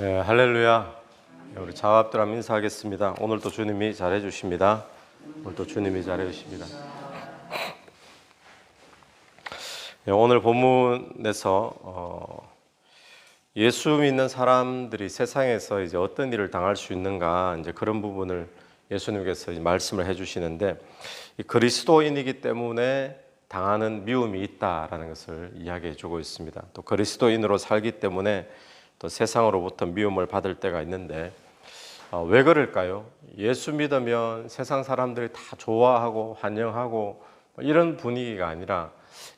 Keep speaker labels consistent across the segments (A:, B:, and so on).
A: 네, 할렐루야. 네, 우리 자합들 한번 인사하겠습니다. 오늘도 주님이 잘해 주십니다. 오늘도 주님이 잘해 주십니다. 네, 오늘 본문에서 어, 예수 믿는 사람들이 세상에서 이제 어떤 일을 당할 수 있는가 이제 그런 부분을 예수님께서 말씀을 해주시는데 이 그리스도인이기 때문에 당하는 미움이 있다라는 것을 이야기해주고 있습니다. 또 그리스도인으로 살기 때문에 또 세상으로부터 미움을 받을 때가 있는데 어, 왜 그럴까요? 예수 믿으면 세상 사람들이 다 좋아하고 환영하고 뭐 이런 분위기가 아니라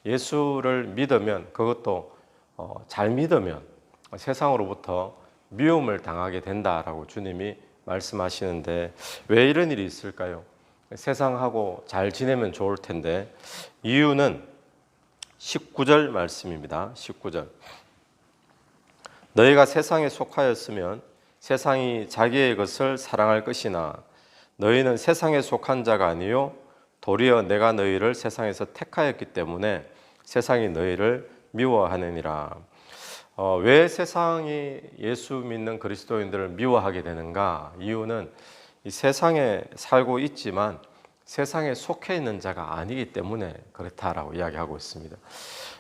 A: 예수를 믿으면 그것도 어, 잘 믿으면 세상으로부터 미움을 당하게 된다라고 주님이 말씀하시는데 왜 이런 일이 있을까요? 세상하고 잘 지내면 좋을 텐데 이유는 19절 말씀입니다. 19절. 너희가 세상에 속하였으면 세상이 자기의 것을 사랑할 것이나 너희는 세상에 속한 자가 아니요 도리어 내가 너희를 세상에서 택하였기 때문에 세상이 너희를 미워하느니라. 어, 왜 세상이 예수 믿는 그리스도인들을 미워하게 되는가? 이유는 이 세상에 살고 있지만 세상에 속해 있는 자가 아니기 때문에 그렇다라고 이야기하고 있습니다.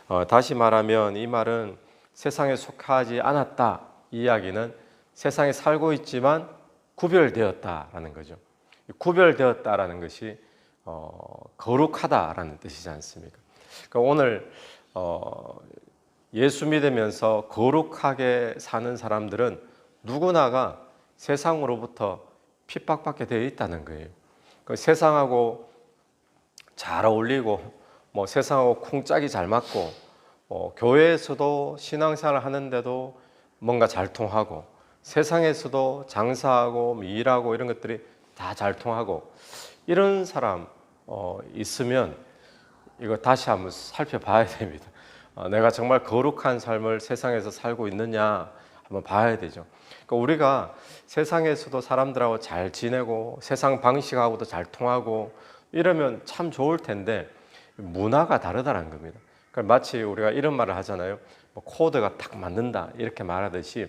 A: 어, 다시 말하면 이 말은 세상에 속하지 않았다. 이 이야기는 세상에 살고 있지만 구별되었다라는 거죠. 구별되었다라는 것이 어, 거룩하다라는 뜻이지 않습니까? 그러니까 오늘 어, 예수 믿으면서 거룩하게 사는 사람들은 누구나가 세상으로부터 핍박받게 되어 있다는 거예요. 그 세상하고 잘 어울리고 뭐 세상하고 쿵짝이 잘 맞고 뭐 교회에서도 신앙생활 하는데도 뭔가 잘 통하고 세상에서도 장사하고 뭐 일하고 이런 것들이 다 잘 통하고 이런 사람 어, 있으면 이거 다시 한번 살펴봐야 됩니다. 어, 내가 정말 거룩한 삶을 세상에서 살고 있느냐 한번 봐야 되죠. 그러니까 우리가 세상에서도 사람들하고 잘 지내고 세상 방식하고도 잘 통하고 이러면 참 좋을 텐데 문화가 다르다는 겁니다. 마치 우리가 이런 말을 하잖아요. 뭐 코드가 딱 맞는다 이렇게 말하듯이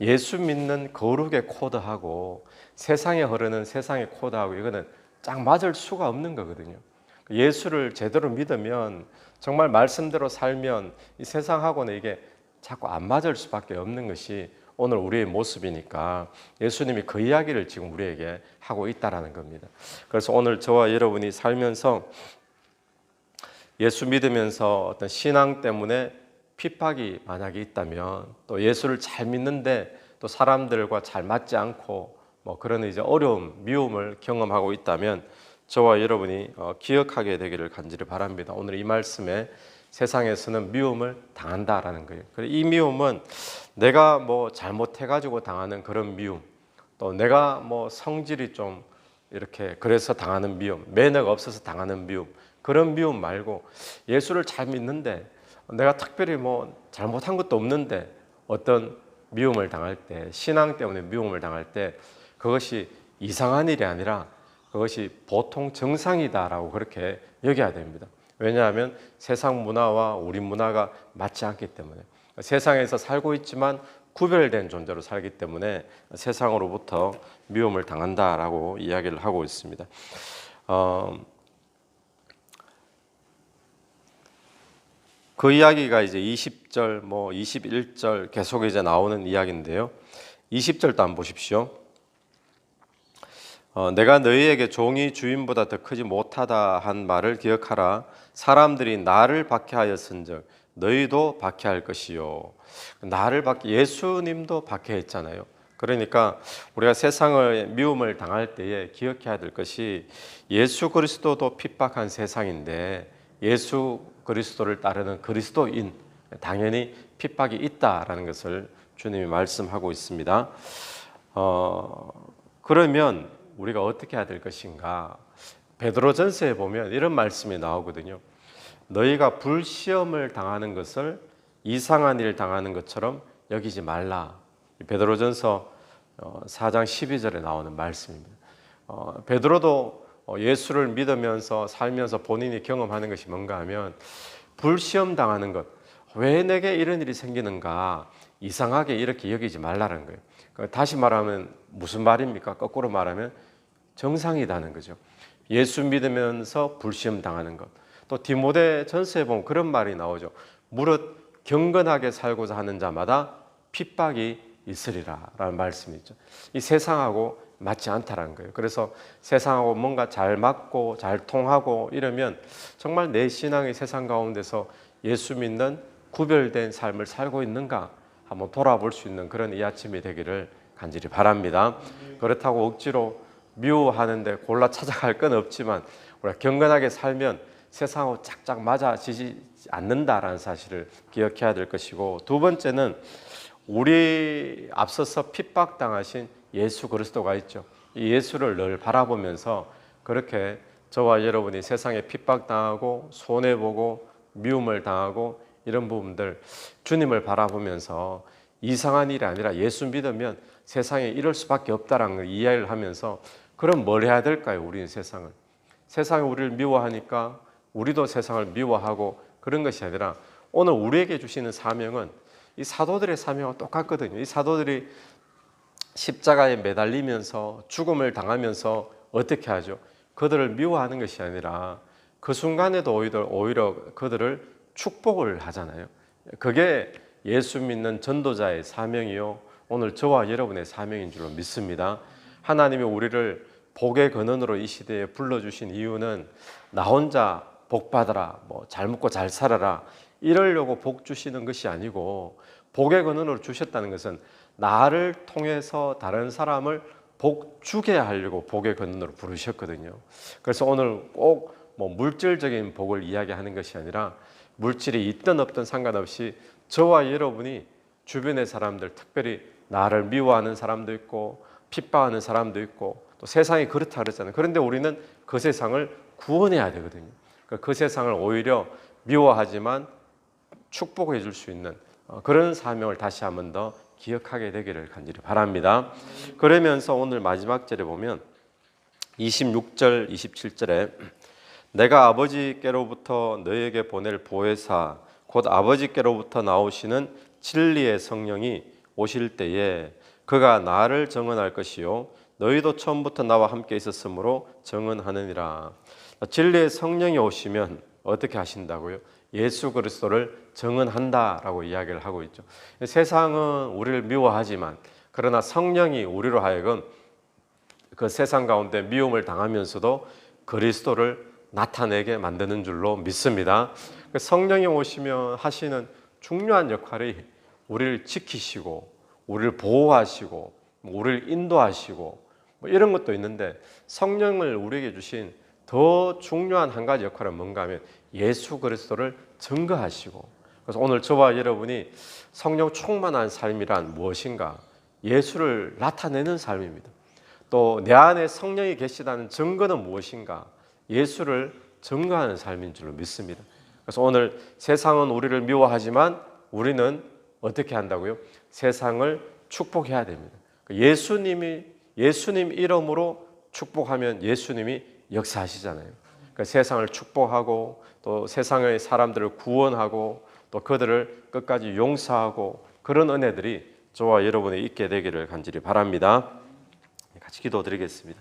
A: 예수 믿는 거룩의 코드하고 세상에 흐르는 세상의 코드하고 이거는 딱 맞을 수가 없는 거거든요. 예수를 제대로 믿으면 정말 말씀대로 살면 이 세상하고는 이게 자꾸 안 맞을 수밖에 없는 것이 오늘 우리의 모습이니까 예수님이 그 이야기를 지금 우리에게 하고 있다라는 겁니다. 그래서 오늘 저와 여러분이 살면서 예수 믿으면서 어떤 신앙 때문에 핍박이 만약에 있다면 또 예수를 잘 믿는데 또 사람들과 잘 맞지 않고 뭐 그런 이제 어려움, 미움을 경험하고 있다면 저와 여러분이 어, 기억하게 되기를 간절히 바랍니다. 오늘 이 말씀에 세상에서는 미움을 당한다라는 거예요. 이 미움은 내가 뭐 잘못해가지고 당하는 그런 미움, 또 내가 뭐 성질이 좀 이렇게 그래서 당하는 미움, 매너가 없어서 당하는 미움, 그런 미움 말고 예수를 잘 믿는데 내가 특별히 뭐 잘못한 것도 없는데 어떤 미움을 당할 때, 신앙 때문에 미움을 당할 때 그것이 이상한 일이 아니라 그것이 보통 정상이다라고 그렇게 여겨야 됩니다. 왜냐하면 세상 문화와 우리 문화가 맞지 않기 때문에 세상에서 살고 있지만 구별된 존재로 살기 때문에 세상으로부터 미움을 당한다라고 이야기를 하고 있습니다. 어, 그 이야기가 이제 20절, 뭐 21절 계속 이제 나오는 이야기인데요. 20절도 한번 보십시오. 어, 내가 너희에게 종이 주인보다 더 크지 못하다 한 말을 기억하라. 사람들이 나를 박해하였은즉 너희도 박해할 것이요. 나를 박해 예수님도 박해했잖아요. 그러니까 우리가 세상을 미움을 당할 때에 기억해야 될 것이 예수 그리스도도 핍박한 세상인데 예수 그리스도를 따르는 그리스도인 당연히 핍박이 있다라는 것을 주님이 말씀하고 있습니다. 어, 그러면 우리가 어떻게 해야 될 것인가? 베드로전서에 보면 이런 말씀이 나오거든요. 너희가 불시험을 당하는 것을 이상한 일 당하는 것처럼 여기지 말라. 베드로전서 4장 12절에 나오는 말씀입니다. 어, 베드로도 예수를 믿으면서 살면서 본인이 경험하는 것이 뭔가 하면 불시험 당하는 것. 왜 내게 이런 일이 생기는가? 이상하게 이렇게 여기지 말라는 거예요. 그 다시 말하면 무슨 말입니까? 거꾸로 말하면 정상이다는 거죠. 예수 믿으면서 불시험 당하는 것. 또 디모데 전서에 보면 그런 말이 나오죠. 무릇 경건하게 살고자 하는 자마다 핍박이 있으리라라는 말씀이 있죠. 이 세상하고 맞지 않다라는 거예요. 그래서 세상하고 뭔가 잘 맞고 잘 통하고 이러면 정말 내 신앙의 세상 가운데서 예수 믿는 구별된 삶을 살고 있는가 한번 돌아볼 수 있는 그런 이 아침이 되기를 간절히 바랍니다. 그렇다고 억지로 미워하는데 골라 찾아갈 건 없지만 우리가 경건하게 살면 세상하고 짝짝 맞아지지 않는다라는 사실을 기억해야 될 것이고 두 번째는 우리 앞서서 핍박당하신 예수 그리스도가 있죠. 이 예수를 늘 바라보면서 그렇게 저와 여러분이 세상에 핍박당하고 손해보고 미움을 당하고 이런 부분들 주님을 바라보면서 이상한 일이 아니라 예수 믿으면 세상에 이럴 수밖에 없다라는 걸 이해를 하면서 그럼 뭘 해야 될까요? 우리는 세상을 세상이 우리를 미워하니까 우리도 세상을 미워하고 그런 것이 아니라 오늘 우리에게 주시는 사명은 이 사도들의 사명과 똑같거든요. 이 사도들이 십자가에 매달리면서 죽음을 당하면서 어떻게 하죠? 그들을 미워하는 것이 아니라 그 순간에도 오히려, 오히려 그들을 축복을 하잖아요. 그게 예수 믿는 전도자의 사명이요. 오늘 저와 여러분의 사명인 줄로 믿습니다. 하나님이 우리를 복의 근원으로 이 시대에 불러주신 이유는 나 혼자 복 받아라, 뭐 잘 먹고 잘 살아라 이러려고 복 주시는 것이 아니고 복의 근원으로 주셨다는 것은 나를 통해서 다른 사람을 복 주게 하려고 복의 근원으로 부르셨거든요. 그래서 오늘 꼭 뭐 물질적인 복을 이야기하는 것이 아니라 물질이 있든 없든 상관없이 저와 여러분이 주변의 사람들, 특별히 나를 미워하는 사람도 있고 핍박하는 사람도 있고 또 세상이 그렇다 그랬잖아요. 그런데 우리는 그 세상을 구원해야 되거든요. 그 세상을 오히려 미워하지만 축복해 줄 수 있는 어, 그런 사명을 다시 한번 더 기억하게 되기를 간절히 바랍니다. 그러면서 오늘 마지막 절에 보면 26절, 27절에 내가 아버지께로부터 너에게 보낼 보혜사 곧 아버지께로부터 나오시는 진리의 성령이 오실 때에 그가 나를 정언할 것이요 너희도 처음부터 나와 함께 있었으므로 정언하느니라. 진리의 성령이 오시면 어떻게 하신다고요? 예수 그리스도를 정언한다라고 이야기를 하고 있죠. 세상은 우리를 미워하지만 그러나 성령이 우리로 하여금 그 세상 가운데 미움을 당하면서도 그리스도를 나타내게 만드는 줄로 믿습니다. 그 성령이 오시면 하시는 중요한 역할이 우리를 지키시고 우리를 보호하시고 우리를 인도하시고 뭐 이런 것도 있는데 성령을 우리에게 주신 더 중요한 한 가지 역할은 뭔가 하면 예수 그리스도를 증거하시고 그래서 오늘 저와 여러분이 성령 충만한 삶이란 무엇인가? 예수를 나타내는 삶입니다. 또 내 안에 성령이 계시다는 증거는 무엇인가? 예수를 증거하는 삶인 줄로 믿습니다. 그래서 오늘 세상은 우리를 미워하지만 우리는 어떻게 한다고요? 세상을 축복해야 됩니다. 예수님이 예수님 이름으로 축복하면 예수님이 역사하시잖아요. 그러니까 세상을 축복하고 또 세상의 사람들을 구원하고 또 그들을 끝까지 용서하고 그런 은혜들이 저와 여러분이 있게 되기를 간절히 바랍니다. 같이 기도드리겠습니다.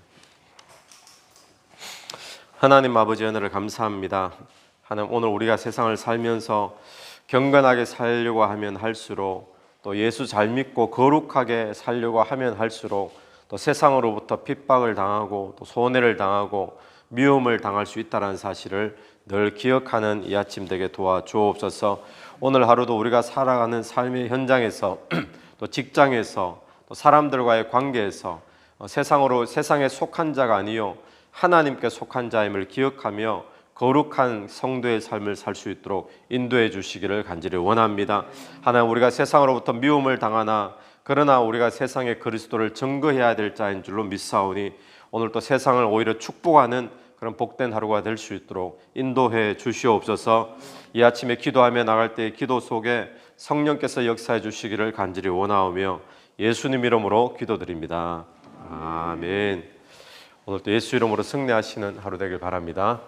A: 하나님 아버지 은혜를 감사합니다. 하나님 오늘 우리가 세상을 살면서 경건하게 살려고 하면 할수록 또 예수 잘 믿고 거룩하게 살려고 하면 할수록 또 세상으로부터 핍박을 당하고 또 손해를 당하고 미움을 당할 수 있다는 사실을 늘 기억하는 이 아침 되게 도와 주옵소서. 오늘 하루도 우리가 살아가는 삶의 현장에서 또 직장에서 또 사람들과의 관계에서 어, 세상으로 세상에 속한 자가 아니요 하나님께 속한 자임을 기억하며 거룩한 성도의 삶을 살 수 있도록 인도해 주시기를 간절히 원합니다. 하나님 우리가 세상으로부터 미움을 당하나 그러나 우리가 세상에 그리스도를 증거해야 될 자인 줄로 믿사오니 오늘 또 세상을 오히려 축복하는 그런 복된 하루가 될 수 있도록 인도해 주시옵소서. 이 아침에 기도하며 나갈 때 기도 속에 성령께서 역사해 주시기를 간절히 원하오며 예수님 이름으로 기도드립니다. 아멘. 오늘 또 예수 이름으로 승리하시는 하루 되길 바랍니다.